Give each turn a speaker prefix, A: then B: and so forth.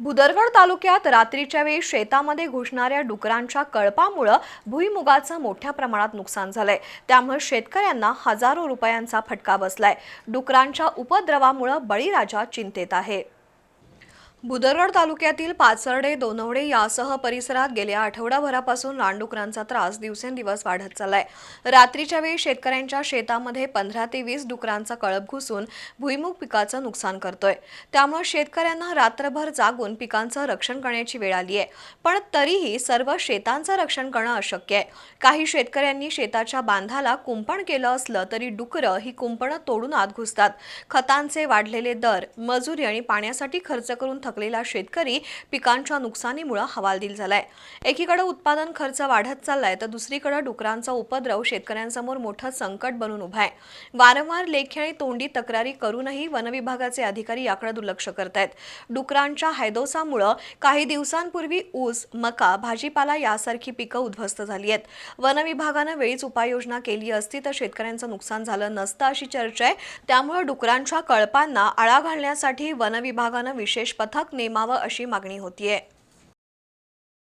A: भुदरगड तालुक्यात रात्रीच्या वेळी शेतामध्ये घुसणाऱ्या डुकरांच्या कळपामुळं भुईमुगाचं मोठ्या प्रमाणात नुकसान झालंय. त्यामुळे शेतकऱ्यांना हजारो रुपयांचा फटका बसलाय. डुकरांच्या उपद्रवामुळं बळीराजा चिंतेत आहे. बुदरगड तालुक्यातील पाचर्डे दोनवडे यासह परिसरात गेल्या आठवडाभरापासून रानडुकरांचा त्रास दिवसेंदिवस वाढत चाललाय. रात्रीच्या वेळी शेतकऱ्यांच्या शेतामध्ये पंधरा ते वीस डुकरांचा कळप घुसून भुईमुग पिकाचं नुकसान करतोय. त्यामुळे शेतकऱ्यांना रात्रभर जागून पिकांचं रक्षण करण्याची वेळ आली आहे पण तरीही सर्व शेतांचं रक्षण करणं अशक्य आहे. काही शेतकऱ्यांनी शेताच्या बांधाला कुंपण केलं असलं तरी डुकरं ही कुंपणं तोडून आत घुसतात. खतांचे वाढलेले दर मजुरी आणि पाण्यासाठी खर्च करून थकलेला शेतकरी पिकांच्या नुकसानीमुळे हवालदिल झालाय. एकीकडे उत्पादन खर्च वाढत चाललाय तर दुसरीकडे डुकरांचा उपद्रव शेतकऱ्यांसमोर मोठं संकट बनून उभा आहे. वारंवार लेखी आणि तोंडी तक्रारी करूनही वनविभागाचे अधिकारी याकडे दुर्लक्ष करतायत. डुकरांच्या हैदोसामुळं काही दिवसांपूर्वी ऊस मका भाजीपाला यासारखी पिकं उद्ध्वस्त झाली आहेत. वनविभागानं वेळीच उपाययोजना केली असती तर शेतकऱ्यांचं नुकसान झालं नसतं अशी चर्चा आहे. त्यामुळे डुकरांच्या कळपांना आळा घालण्यासाठी वनविभागानं विशेष पथक नेमावं अशी मागणी होतीये.